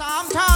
สามชา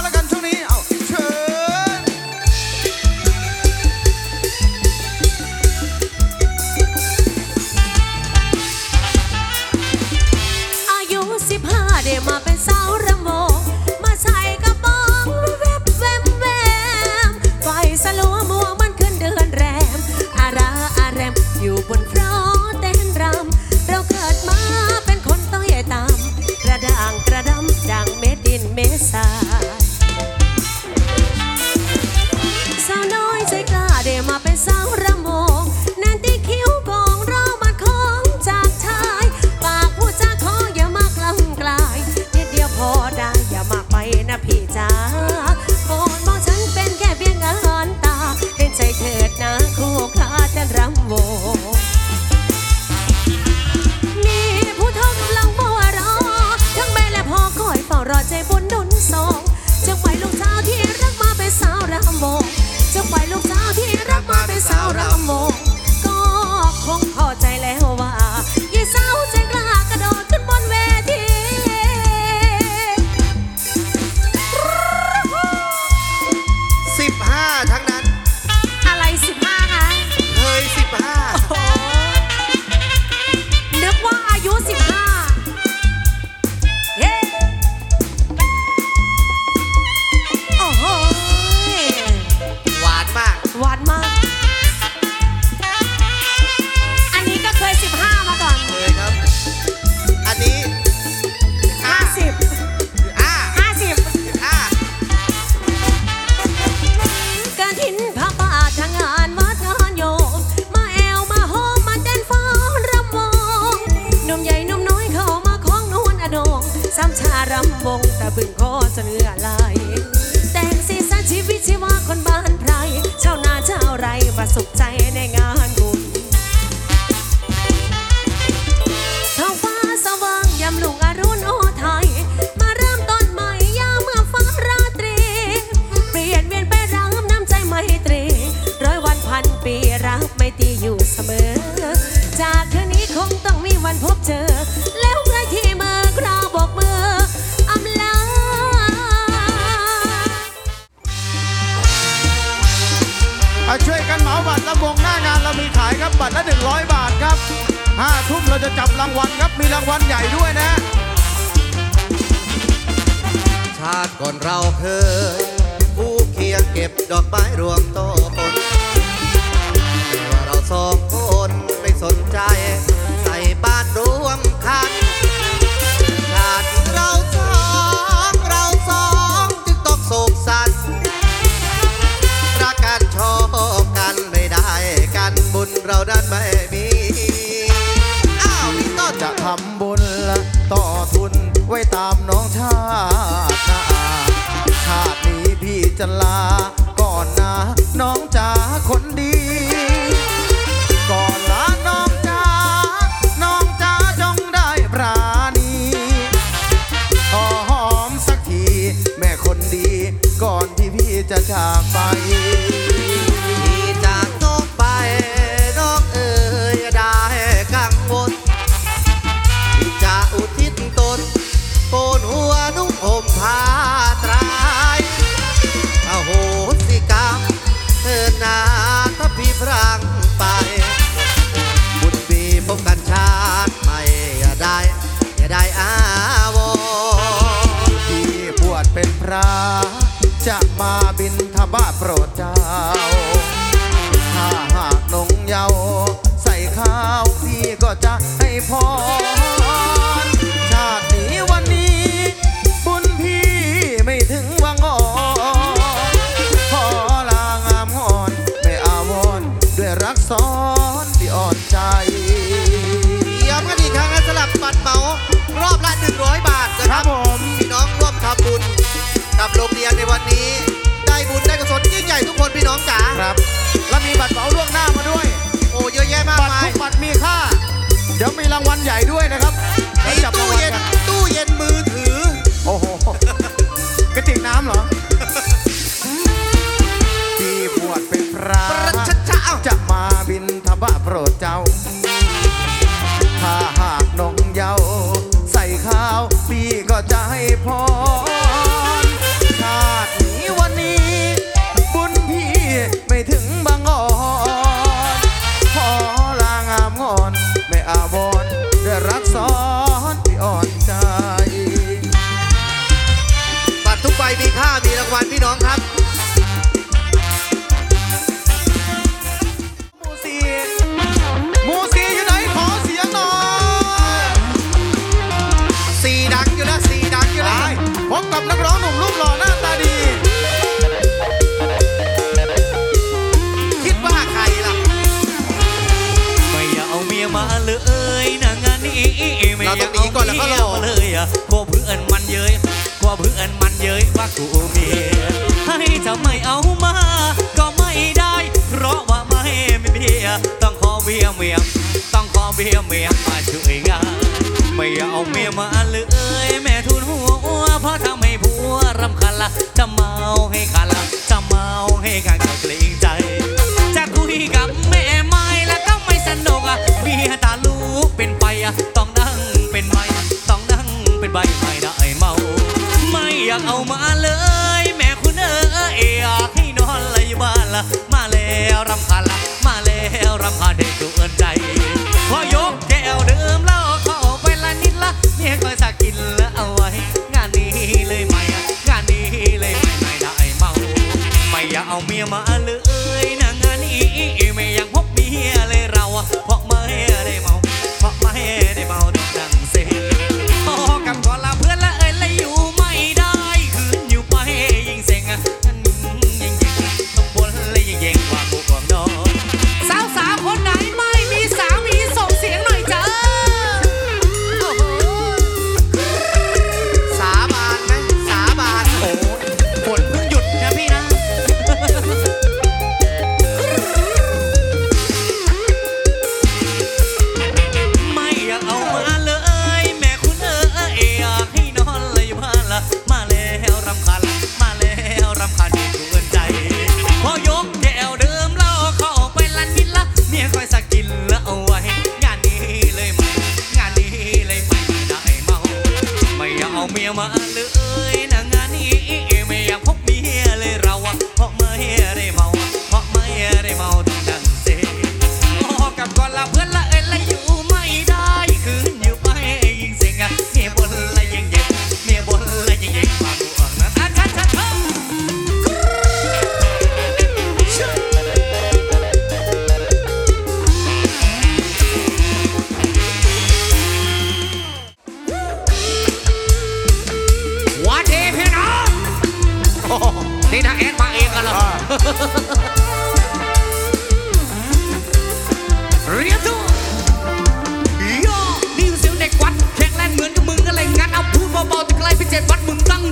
ช่วยกันเหมาบัตรละวงหน้างานเรามีขายครับบัตรละ 100 บาทครับห้าทุ่มเราจะจับรางวัลครับมีรางวัลใหญ่ด้วยนะ ชาติก่อนเราเคยผู้เคียงเก็บดอกไม้รวมโตปนว่าเราสองคนไม่สนใจ ใส่บาตรรวมคัน proud and my heavy. บ้าโปรดเจ้า ถ้าหากนงเยา ใส่ข้าวพี่ก็จะให้พอ รดเจ้า ถ้าหากน้องเยาใส่ข้าวพี่ก็จะให้พรชาตินีวันนี้ บุญพี่ไม่ถึงบางอ่อน ขอลางามงอน ไม่อาวร ก็เพื่อนมันเย้ยก็เพื่อนมันเย้ยว่ากูมีให้จะไม่เอามา ก็ไม่ได้ เพราะว่าไม่มีเบียต้องขอเบียเมียต้องขอเบียเมียมาช่วยงานไม่เอาเมียมาเลยแม่ทุนหัวเพราะทำให้ผัวรำคาญละจะเมาให้ขาดละจะเมาให้ขาดเกล ใบไม้ได้เมา ไม่อยากเอามา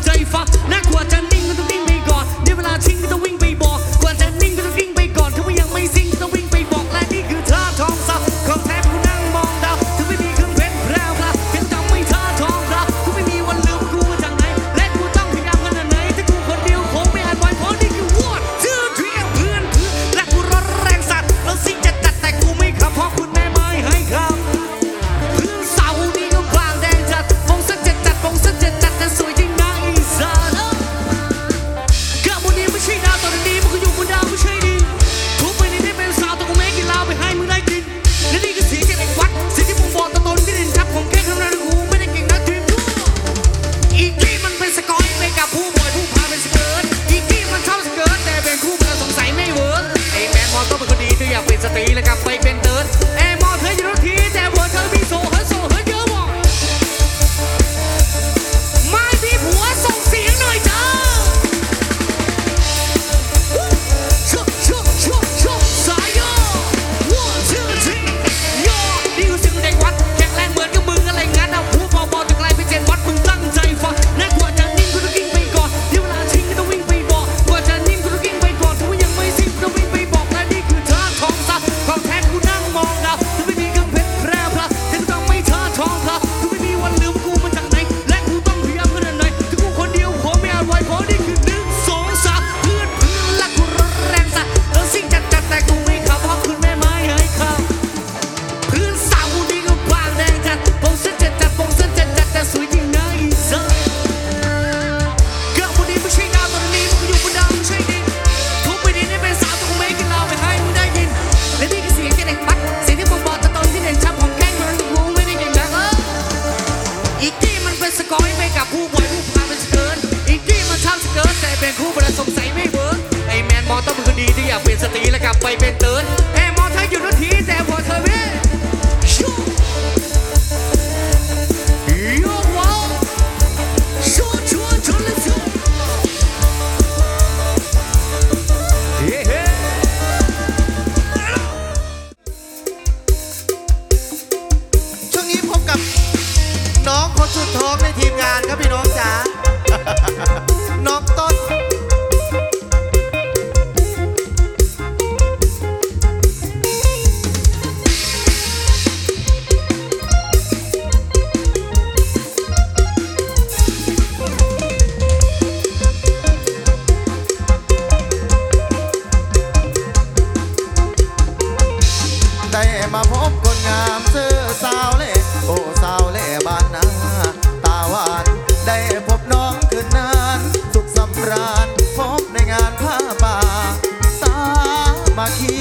taifa na kuwata ทีมงานครับพี่น้องจ๋าน้องต้น ได้มาพบคนงามเสื้อสาวเล่โอ้สาวเล่บ้านนา ตาหวาน ได้พบน้องคืนนั้นสุขสำราญพบในงานผ้าป่า สามาคี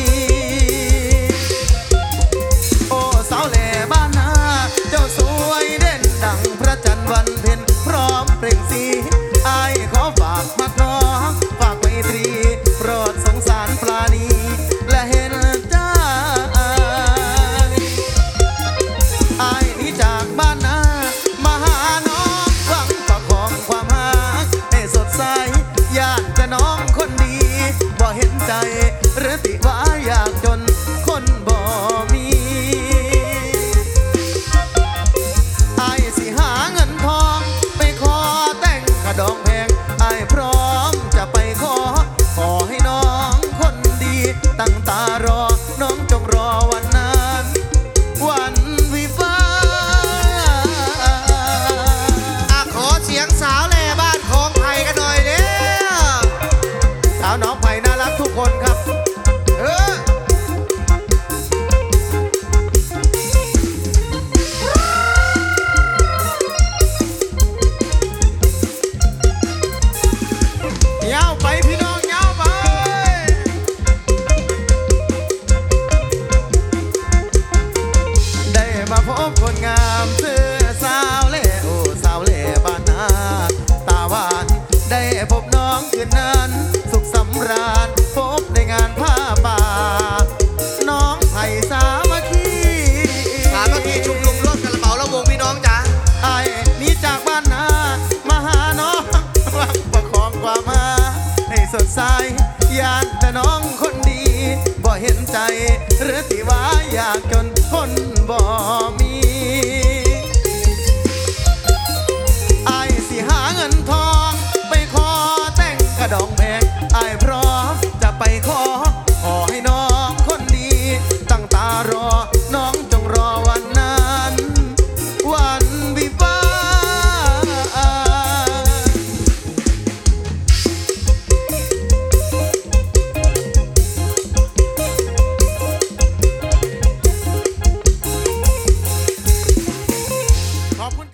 young man